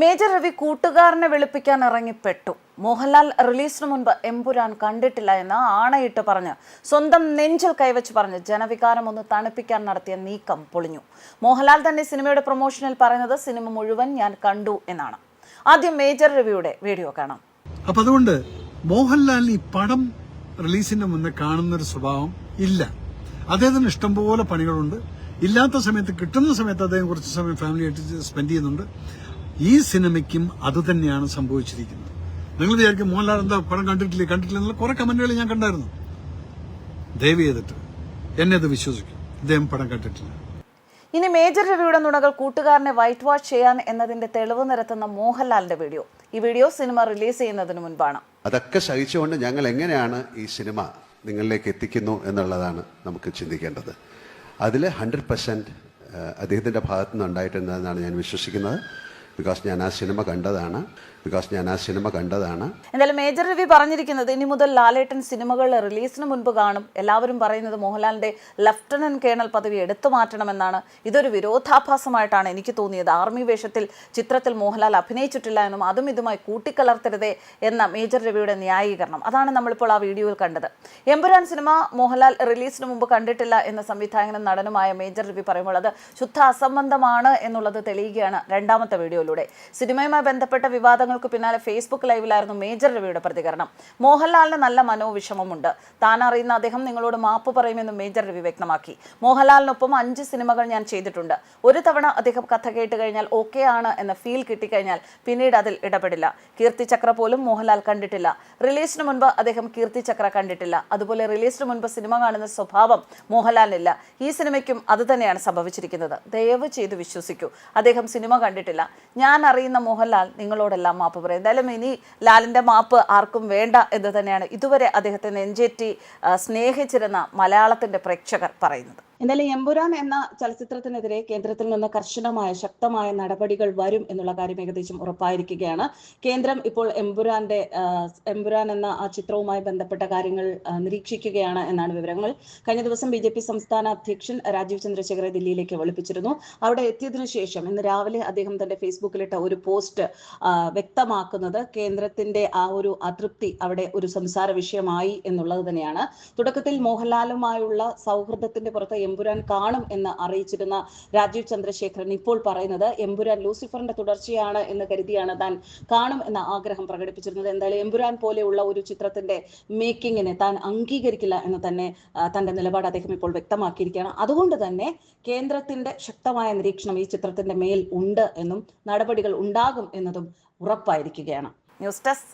Major Ravi കൂട്ടുകാരനെ വെളുപ്പിക്കാൻ ഇറങ്ങിപ്പെട്ടു. മോഹൻലാൽ റിലീസിന് മുൻപ് എമ്പുരാൻ കണ്ടിട്ടില്ല എന്ന് ആണയിട്ട് പറഞ്ഞ് സ്വന്തം നെഞ്ചിൽ കൈവച്ച് പറഞ്ഞ് ജനവികാരം ഒന്ന് തണുപ്പിക്കാൻ നടത്തിയ നീക്കം പൊളിഞ്ഞു. മോഹൻലാൽ തന്നെ സിനിമയുടെ പ്രൊമോഷനിൽ പറയുന്നത് സിനിമ മുഴുവൻ ഞാൻ കണ്ടു എന്നാണ്. ആദ്യം മേജർ രവിയുടെ വീഡിയോ കാണാം. അപ്പൊ അതുകൊണ്ട് മോഹൻലാൽ ഈ പടം റിലീസിന്റെ മുന്നേ കാണുന്ന ഒരു സ്വഭാവം ഇല്ല. അദ്ദേഹത്തിന് ഇഷ്ടംപോലെ പണികളുണ്ട്. ഇല്ലാത്ത സമയത്ത് കിട്ടുന്ന സമയത്ത് അദ്ദേഹം കുറച്ച് സമയം ഫാമിലിയായിട്ട് സ്പെൻഡ് ചെയ്യുന്നുണ്ട്. ഈ സിനിമയ്ക്കും അതുതന്നെയാണ് സംഭവിച്ചിരിക്കുന്നത്. നിങ്ങൾ വിചാരിക്കും മോഹൻലാൽ എന്താ പടം കണ്ടിട്ടില്ലേ കണ്ടിട്ടില്ല എന്നുള്ള കുറെ കമന്റുകൾ ഞാൻ കണ്ടായിരുന്നു. ദയവ് ചെയ്തിട്ട് എന്നെ അത് വിശ്വസിക്കും. ഇദ്ദേഹം പടം കണ്ടിട്ടില്ല. ഇനി മേജർ രവിയുടെ നുണകൾ കൂട്ടുകാരനെ വൈറ്റ് വാഷ് ചെയ്യാൻ എന്നതിന്റെ തെളിവ് നിരത്തുന്ന മോഹൻലാലിന്റെ വീഡിയോ. ഈ വീഡിയോ സിനിമ റിലീസ് ചെയ്യുന്നതിന് മുൻപാണ്. അതൊക്കെ സഹിച്ചുകൊണ്ട് ഞങ്ങൾ എങ്ങനെയാണ് ഈ സിനിമ നിങ്ങളിലേക്ക് എത്തിക്കുന്നു എന്നുള്ളതാണ് നമുക്ക് ചിന്തിക്കേണ്ടത്. അതിൽ ഹൺഡ്രഡ് പെർസെന്റ് അദ്ദേഹത്തിന്റെ ഭാഗത്തുനിന്ന് ഉണ്ടായിട്ടുണ്ടെന്നാണ് ഞാൻ വിശ്വസിക്കുന്നത്. ബിക്കോസ് ഞാൻ ആ സിനിമ കണ്ടതാണ്. ബിക്കോസ് ഞാൻ ആ സിനിമ കണ്ടതാണ്. എന്തായാലും മേജർ രവി പറഞ്ഞിരിക്കുന്നത് ഇനി മുതൽ ലാലേട്ടൻ സിനിമകൾ റിലീസിന് മുൻപ് കാണും. എല്ലാവരും പറയുന്നത് മോഹൻലാലിന്റെ ലഫ്റ്റനന്റ് കേണൽ പദവി എടുത്തു മാറ്റണമെന്നാണ്. ഇതൊരു വിരോധാഭാസമായിട്ടാണ് എനിക്ക് തോന്നിയത്. ആർമി വേഷത്തിൽ ചിത്രത്തിൽ മോഹൻലാൽ അഭിനയിച്ചിട്ടില്ല എന്നും അതും ഇതുമായി കൂട്ടിക്കലർത്തരുതേ എന്ന മേജർ രവിയുടെ ന്യായീകരണം. അതാണ് നമ്മളിപ്പോൾ ആ വീഡിയോയിൽ കണ്ടത്. എമ്പുരാൻ സിനിമ മോഹൻലാൽ റിലീസിന് മുമ്പ് കണ്ടിട്ടില്ല എന്ന സംവിധായകനും നടനുമായ മേജർ രവി പറയുമ്പോൾ അത് ശുദ്ധ അസംബന്ധമാണ് എന്നുള്ളത് തെളിയുകയാണ് രണ്ടാമത്തെ വീഡിയോയിലൂടെ സിനിമയുമായി ബന്ധപ്പെട്ട വിവാദങ്ങൾക്ക് പിന്നാലെ ഫേസ്ബുക്ക് ലൈവിലായിരുന്നു മേജർ രവിയുടെ പ്രതികരണം. മോഹൻലാലിന് നല്ല മനോവിഷമമുണ്ട്. താൻ അറിയുന്ന അദ്ദേഹം നിങ്ങളോട് മാപ്പ് പറയുമെന്ന് മേജർ രവി വ്യക്തമാക്കി. മോഹൻലാലിനൊപ്പം അഞ്ച് സിനിമകൾ ഞാൻ ചെയ്തിട്ടുണ്ട്. ഒരു തവണ അദ്ദേഹം കഥ കേട്ട് കഴിഞ്ഞാൽ ഓക്കെ ആണ് എന്ന ഫീൽ കിട്ടിക്കഴിഞ്ഞാൽ പിന്നീട് അതിൽ ഇടപെടില്ല. കീർത്തി ചക്ര പോലും മോഹൻലാൽ കണ്ടിട്ടില്ല. റിലീസിന് മുൻപ് അദ്ദേഹം കീർത്തി ചക്ര കണ്ടിട്ടില്ല. അതുപോലെ റിലീസിന് മുൻപ് സിനിമ കാണുന്ന സ്വഭാവം മോഹൻലാലിനില്ല. ഈ സിനിമയ്ക്കും അത് തന്നെയാണ് സംഭവിച്ചിരിക്കുന്നത്. ദയവ് ചെയ്ത് വിശ്വസിക്കൂ. അദ്ദേഹം സിനിമ കണ്ടിട്ടില്ല. ഞാൻ അറിയുന്ന മോഹൻലാൽ നിങ്ങളോടെല്ലാം മാപ്പ് പറയും. എന്തായാലും ഇനി ലാലിന്റെ മാപ്പ് ആർക്കും വേണ്ട എന്ന് തന്നെയാണ് ഇതുവരെ അദ്ദേഹത്തെ നെഞ്ചേറ്റി സ്നേഹിച്ചിരുന്ന മലയാളത്തിന്റെ പ്രേക്ഷകർ പറയുന്നത്. എന്തായാലും എമ്പുരാൻ എന്ന ചലച്ചിത്രത്തിനെതിരെ കേന്ദ്രത്തിൽ നിന്ന് കർശനമായ ശക്തമായ നടപടികൾ വരും എന്നുള്ള കാര്യം ഏകദേശം ഉറപ്പായിരിക്കുകയാണ്. കേന്ദ്രം ഇപ്പോൾ എമ്പുരാന്റെ എമ്പുരാൻ എന്ന ആ ചിത്രവുമായി ബന്ധപ്പെട്ട കാര്യങ്ങൾ നിരീക്ഷിക്കുകയാണ് എന്നാണ് വിവരങ്ങൾ. കഴിഞ്ഞ ദിവസം ബി ജെ പി സംസ്ഥാന അധ്യക്ഷൻ രാജീവ് ചന്ദ്രശേഖരെ ദില്ലിയിലേക്ക് വിളിപ്പിച്ചിരുന്നു. അവിടെ എത്തിയതിനു ശേഷം ഇന്ന് രാവിലെ അദ്ദേഹം തന്റെ ഫേസ്ബുക്കിലിട്ട ഒരു പോസ്റ്റ് വ്യക്തമാക്കുന്നത് കേന്ദ്രത്തിന്റെ ആ ഒരു അതൃപ്തി അവിടെ ഒരു സംസാര വിഷയമായി എന്നുള്ളത് തന്നെയാണ്. തുടക്കത്തിൽ മോഹൻലാലുമായുള്ള സൗഹൃദത്തിന്റെ പുറത്ത് എമ്പുരാൻ കാണും എന്ന് അറിയിച്ചിരുന്ന രാജീവ് ചന്ദ്രശേഖരൻ ഇപ്പോൾ പറയുന്നത് എമ്പുരാൻ ലൂസിഫറിന്റെ തുടർച്ചയാണ് എന്ന് കരുതിയാണ് താൻ കാണും എന്ന ആഗ്രഹം പ്രകടിപ്പിച്ചിരുന്നത്. എന്തായാലും എമ്പുരാൻ പോലെയുള്ള ഒരു ചിത്രത്തിന്റെ മേക്കിങ്ങിനെ താൻ അംഗീകരിക്കില്ല എന്ന് തന്നെ തന്റെ നിലപാട് അദ്ദേഹം ഇപ്പോൾ വ്യക്തമാക്കിയിരിക്കുകയാണ്. അതുകൊണ്ട് തന്നെ കേന്ദ്രത്തിന്റെ ശക്തമായ നിരീക്ഷണം ഈ ചിത്രത്തിന്റെ മേൽ ഉണ്ട് എന്നും നടപടികൾ ഉണ്ടാകും എന്നതും ഉറപ്പായിരിക്കുകയാണ്. News desk